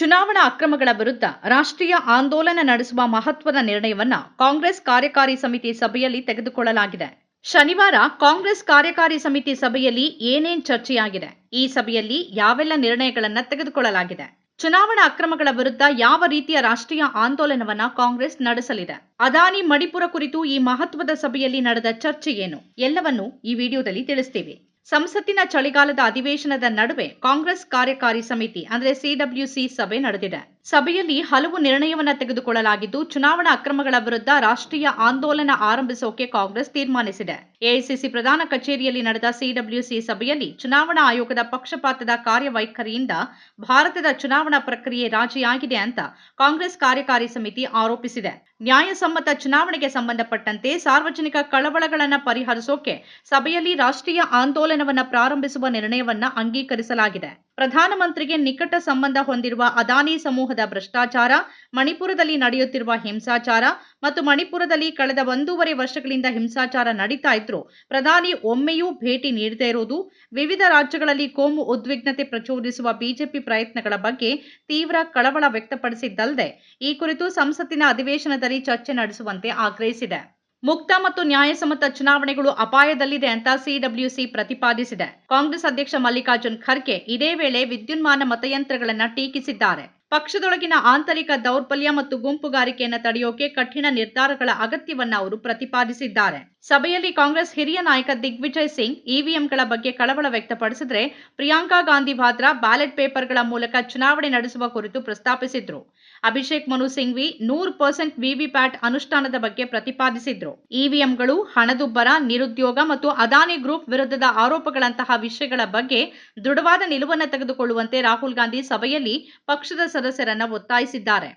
ಚುನಾವಣಾ ಅಕ್ರಮಗಳ ವಿರುದ್ಧ ರಾಷ್ಟ್ರೀಯ ಆಂದೋಲನ ನಡೆಸುವ ಮಹತ್ವದ ನಿರ್ಣಯವನ್ನ ಕಾಂಗ್ರೆಸ್ ಕಾರ್ಯಕಾರಿ ಸಮಿತಿ ಸಭೆಯಲ್ಲಿ ತೆಗೆದುಕೊಳ್ಳಲಾಗಿದೆ. ಶನಿವಾರ ಕಾಂಗ್ರೆಸ್ ಕಾರ್ಯಕಾರಿ ಸಮಿತಿ ಸಭೆಯಲ್ಲಿ ಏನೇನ್ ಚರ್ಚೆಯಾಗಿದೆ? ಈ ಸಭೆಯಲ್ಲಿ ಯಾವೆಲ್ಲ ನಿರ್ಣಯಗಳನ್ನ ತೆಗೆದುಕೊಳ್ಳಲಾಗಿದೆ? ಚುನಾವಣಾ ಅಕ್ರಮಗಳ ವಿರುದ್ಧ ಯಾವ ರೀತಿಯ ರಾಷ್ಟ್ರೀಯ ಆಂದೋಲನವನ್ನ ಕಾಂಗ್ರೆಸ್ ನಡೆಸಲಿದೆ? ಅದಾನಿ ಮಣಿಪುರ ಕುರಿತು ಈ ಮಹತ್ವದ ಸಭೆಯಲ್ಲಿ ನಡೆದ ಚರ್ಚೆ ಏನು? ಎಲ್ಲವನ್ನು ಈ ವಿಡಿಯೋದಲ್ಲಿ ತಿಳಿಸ್ತೀವಿ. ಸಂಸತ್ತಿನ ಚಳಿಗಾಲದ ಅಧಿವೇಶನದ ನಡುವೆ ಕಾಂಗ್ರೆಸ್ ಕಾರ್ಯಕಾರಿ ಸಮಿತಿ, ಅಂದರೆ ಸಿಡಬ್ಲ್ಯೂಸಿ ಸಭೆ ನಡೆದಿದೆ. ಸಭೆಯಲ್ಲಿ ಹಲವು ನಿರ್ಣಯವನ್ನ ತೆಗೆದುಕೊಳ್ಳಲಾಗಿದ್ದು, ಚುನಾವಣಾ ಅಕ್ರಮಗಳ ವಿರುದ್ಧ ರಾಷ್ಟ್ರೀಯ ಆಂದೋಲನ ಆರಂಭಿಸೋಕೆ ಕಾಂಗ್ರೆಸ್ ತೀರ್ಮಾನಿಸಿದೆ. ಎಐಸಿಸಿ ಪ್ರಧಾನ ಕಚೇರಿಯಲ್ಲಿ ನಡೆದ ಸಿಡಬ್ಲ್ಯೂಸಿ ಸಭೆಯಲ್ಲಿ ಚುನಾವಣಾ ಆಯೋಗದ ಪಕ್ಷಪಾತದ ಕಾರ್ಯವೈಖರಿಯಿಂದ ಭಾರತದ ಚುನಾವಣಾ ಪ್ರಕ್ರಿಯೆ ರಾಜಿಯಾಗಿದೆ ಅಂತ ಕಾಂಗ್ರೆಸ್ ಕಾರ್ಯಕಾರಿ ಸಮಿತಿ ಆರೋಪಿಸಿದೆ. ನ್ಯಾಯಸಮ್ಮತ ಚುನಾವಣೆಗೆ ಸಂಬಂಧಪಟ್ಟಂತೆ ಸಾರ್ವಜನಿಕ ಕಳವಳಗಳನ್ನು ಪರಿಹರಿಸೋಕೆ ಸಭೆಯಲ್ಲಿ ರಾಷ್ಟ್ರೀಯ ಆಂದೋಲನವನ್ನು ಪ್ರಾರಂಭಿಸುವ ನಿರ್ಣಯವನ್ನು ಅಂಗೀಕರಿಸಲಾಗಿದೆ. ಪ್ರಧಾನಮಂತ್ರಿಗೆ ನಿಕಟ ಸಂಬಂಧ ಹೊಂದಿರುವ ಅದಾನಿ ಸಮೂಹದ ಭ್ರಷ್ಟಾಚಾರ, ಮಣಿಪುರದಲ್ಲಿ ನಡೆಯುತ್ತಿರುವ ಹಿಂಸಾಚಾರ ಮತ್ತು ಮಣಿಪುರದಲ್ಲಿ ಕಳೆದ ಒಂದೂವರೆ ವರ್ಷಗಳಿಂದ ಹಿಂಸಾಚಾರ ನಡೀತಾ ಇದ್ರು ಪ್ರಧಾನಿ ಒಮ್ಮೆಯೂ ಭೇಟಿ ನೀಡದೇ ಇರುವುದು, ವಿವಿಧ ರಾಜ್ಯಗಳಲ್ಲಿ ಕೋಮು ಉದ್ವಿಗ್ನತೆ ಪ್ರಚೋದಿಸುವ ಬಿಜೆಪಿ ಪ್ರಯತ್ನಗಳ ಬಗ್ಗೆ ತೀವ್ರ ಕಳವಳ ವ್ಯಕ್ತಪಡಿಸಿದ್ದಲ್ಲದೆ ಈ ಕುರಿತು ಸಂಸತ್ತಿನ ಅಧಿವೇಶನದಲ್ಲಿ ಚರ್ಚೆ ನಡೆಸುವಂತೆ ಆಗ್ರಹಿಸಿದೆ. ಮುಕ್ತ ಮತ್ತು ನ್ಯಾಯಸಮ್ಮತ ಚುನಾವಣೆಗಳು ಅಪಾಯದಲ್ಲಿದೆ ಅಂತ ಸಿಡಬ್ಲ್ಯೂಸಿ ಪ್ರತಿಪಾದಿಸಿದೆ. ಕಾಂಗ್ರೆಸ್ ಅಧ್ಯಕ್ಷ ಮಲ್ಲಿಕಾರ್ಜುನ್ ಖರ್ಗೆ ಇದೇ ವೇಳೆ ವಿದ್ಯುನ್ಮಾನ ಮತಯಂತ್ರಗಳನ್ನು ಟೀಕಿಸಿದ್ದಾರೆ. ಪಕ್ಷದೊಳಗಿನ ಆಂತರಿಕ ದೌರ್ಬಲ್ಯ ಮತ್ತು ಗುಂಪುಗಾರಿಕೆಯನ್ನು ತಡೆಯೋಕೆ ಕಠಿಣ ನಿರ್ಧಾರಗಳ ಅಗತ್ಯವನ್ನ ಅವರು ಪ್ರತಿಪಾದಿಸಿದ್ದಾರೆ. ಸಭೆಯಲ್ಲಿ ಕಾಂಗ್ರೆಸ್ ಹಿರಿಯ ನಾಯಕ ದಿಗ್ವಿಜಯ್ ಸಿಂಗ್, ಇವಿಎಂಗಳ ಬಗ್ಗೆ ಕಳವಳ ವ್ಯಕ್ತಪಡಿಸಿದ್ರೆ ಪ್ರಿಯಾಂಕಾ ಗಾಂಧಿ ವಾದ್ರಾ ಬ್ಯಾಲೆಟ್ ಪೇಪರ್ಗಳ ಮೂಲಕ ಚುನಾವಣೆ ನಡೆಸುವ ಕುರಿತು ಪ್ರಸ್ತಾಪಿಸಿದ್ರು. ಅಭಿಷೇಕ್ ಮನು ಸಿಂಘ್ವಿ ನೂರು ಪರ್ಸೆಂಟ್ ವಿವಿಪ್ಯಾಟ್ ಅನುಷ್ಠಾನದ ಬಗ್ಗೆ ಪ್ರತಿಪಾದಿಸಿದ್ರು. ಇವಿಎಂಗಳು ಹಣದುಬ್ಬರ, ನಿರುದ್ಯೋಗ ಮತ್ತು ಅದಾನಿ ಗ್ರೂಪ್ ವಿರುದ್ಧದ ಆರೋಪಗಳಂತಹ ವಿಷಯಗಳ ಬಗ್ಗೆ ದೃಢವಾದ ನಿಲುವನ್ನು ತೆಗೆದುಕೊಳ್ಳುವಂತೆ ರಾಹುಲ್ ಗಾಂಧಿ ಸಭೆಯಲ್ಲಿ ಪಕ್ಷದ ಸದಸ್ಯರನ್ನು ಒತ್ತಾಯಿಸಿದ್ದಾರೆ.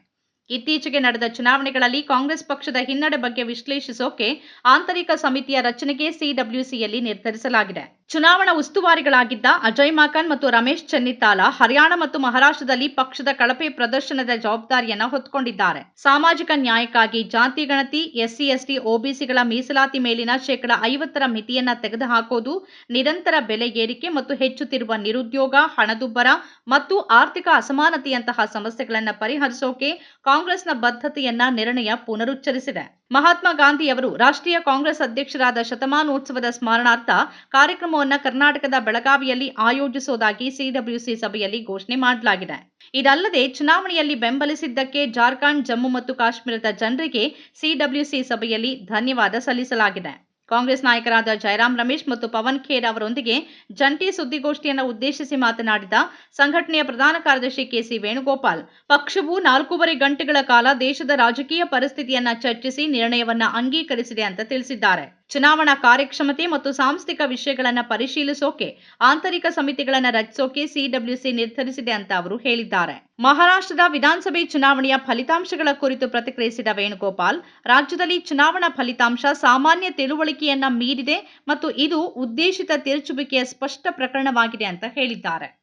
ಇತ್ತೀಚೆಗೆ ನಡೆದ ಚುನಾವಣೆಗಳಲ್ಲಿ ಕಾಂಗ್ರೆಸ್ ಪಕ್ಷದ ಹಿನ್ನಡೆ ಬಗ್ಗೆ ವಿಶ್ಲೇಷಿಸೋಕೆ ಆಂತರಿಕ ಸಮಿತಿಯ ರಚನೆಗೆ ಸಿಡಬ್ಲ್ಯೂಸಿಯಲ್ಲಿ ನಿರ್ಧರಿಸಲಾಗಿದೆ. ಚುನಾವಣಾ ಉಸ್ತುವಾರಿಗಳಾಗಿದ್ದ ಅಜಯ್ ಮಾಕನ್ ಮತ್ತು ರಮೇಶ್ ಚೆನ್ನಿತಾಲ ಹರಿಯಾಣ ಮತ್ತು ಮಹಾರಾಷ್ಟ್ರದಲ್ಲಿ ಪಕ್ಷದ ಕಳಪೆ ಪ್ರದರ್ಶನದ ಜವಾಬ್ದಾರಿಯನ್ನು ಹೊತ್ತುಕೊಂಡಿದ್ದಾರೆ ಸಾಮಾಜಿಕ ನ್ಯಾಯಕ್ಕಾಗಿ ಜಾತಿ ಗಣತಿ, ಎಸ್ಸಿ, ಎಸ್ಟಿ, ಒಬಿಸಿಗಳ ಮೀಸಲಾತಿ ಮೇಲಿನ ಶೇಕಡಾ ಐವತ್ತರ ಮಿತಿಯನ್ನ ತೆಗೆದುಹಾಕೋದು, ನಿರಂತರ ಬೆಲೆ ಏರಿಕೆ ಮತ್ತು ಹೆಚ್ಚುತ್ತಿರುವ ನಿರುದ್ಯೋಗ, ಹಣದುಬ್ಬರ ಮತ್ತು ಆರ್ಥಿಕ ಅಸಮಾನತೆಯಂತಹ ಸಮಸ್ಯೆಗಳನ್ನು ಪರಿಹರಿಸೋಕೆ ಕಾಂಗ್ರೆಸ್ನ ಬದ್ಧತೆಯನ್ನ ನಿರ್ಣಯ ಪುನರುಚ್ಚರಿಸಿದೆ. ಮಹಾತ್ಮ ಗಾಂಧಿಯವರು ರಾಷ್ಟ್ರೀಯ ಕಾಂಗ್ರೆಸ್ ಅಧ್ಯಕ್ಷರಾದ ಶತಮಾನೋತ್ಸವದ ಸ್ಮರಣಾರ್ಥ ಕಾರ್ಯಕ್ರಮವನ್ನು ಕರ್ನಾಟಕದ ಬೆಳಗಾವಿಯಲ್ಲಿ ಆಯೋಜಿಸುವುದಾಗಿ ಸಿಡಬ್ಲ್ಯೂಸಿ ಸಭೆಯಲ್ಲಿ ಘೋಷಣೆ ಮಾಡಲಾಗಿದೆ. ಇದಲ್ಲದೆ ಚುನಾವಣೆಯಲ್ಲಿ ಬೆಂಬಲಿಸಿದ್ದಕ್ಕೆ ಜಾರ್ಖಂಡ್, ಜಮ್ಮು ಮತ್ತು ಕಾಶ್ಮೀರದ ಜನರಿಗೆ ಸಿಡಬ್ಲ್ಯೂಸಿ ಸಭೆಯಲ್ಲಿ ಧನ್ಯವಾದ ಸಲ್ಲಿಸಲಾಗಿದೆ. ಕಾಂಗ್ರೆಸ್ ನಾಯಕರಾದ ಜಯರಾಮ್ ರಮೇಶ್ ಮತ್ತು ಪವನ್ ಖೇರ್ ಅವರೊಂದಿಗೆ ಜಂಟಿ ಸುದ್ದಿಗೋಷ್ಠಿಯನ್ನು ಉದ್ದೇಶಿಸಿ ಮಾತನಾಡಿದ ಸಂಘಟನೆಯ ಪ್ರಧಾನ ಕಾರ್ಯದರ್ಶಿ ಕೆಸಿ ವೇಣುಗೋಪಾಲ್, ಪಕ್ಷವು ನಾಲ್ಕೂವರೆ ಗಂಟೆಗಳ ಕಾಲ ದೇಶದ ರಾಜಕೀಯ ಪರಿಸ್ಥಿತಿಯನ್ನ ಚರ್ಚಿಸಿ ನಿರ್ಣಯವನ್ನ ಅಂಗೀಕರಿಸಿದೆ ಅಂತ ತಿಳಿಸಿದ್ದಾರೆ. ಚುನಾವಣಾ ಕಾರ್ಯಕ್ಷಮತೆ ಮತ್ತು ಸಾಂಸ್ಥಿಕ ವಿಷಯಗಳನ್ನು ಪರಿಶೀಲಿಸೋಕೆ, ಆಂತರಿಕ ಸಮಿತಿಗಳನ್ನು ರಚಿಸೋಕೆ ಸಿಡಬ್ಲ್ಯೂಸಿ ನಿರ್ಧರಿಸಿದೆ ಅಂತ ಅವರು ಹೇಳಿದ್ದಾರೆ. ಮಹಾರಾಷ್ಟ್ರದ ವಿಧಾನಸಭೆ ಚುನಾವಣೆಯ ಫಲಿತಾಂಶಗಳ ಕುರಿತು ಪ್ರತಿಕ್ರಿಯಿಸಿದ ವೇಣುಗೋಪಾಲ್, ರಾಜ್ಯದಲ್ಲಿ ಚುನಾವಣಾ ಫಲಿತಾಂಶ ಸಾಮಾನ್ಯ ತಿಳುವಳಿಕೆಯನ್ನ ಮೀರಿದೆ ಮತ್ತು ಇದು ಉದ್ದೇಶಿತ ತಿರುಚುವಿಕೆಯ ಸ್ಪಷ್ಟ ಪ್ರಕರಣವಾಗಿದೆ ಅಂತ ಹೇಳಿದ್ದಾರೆ.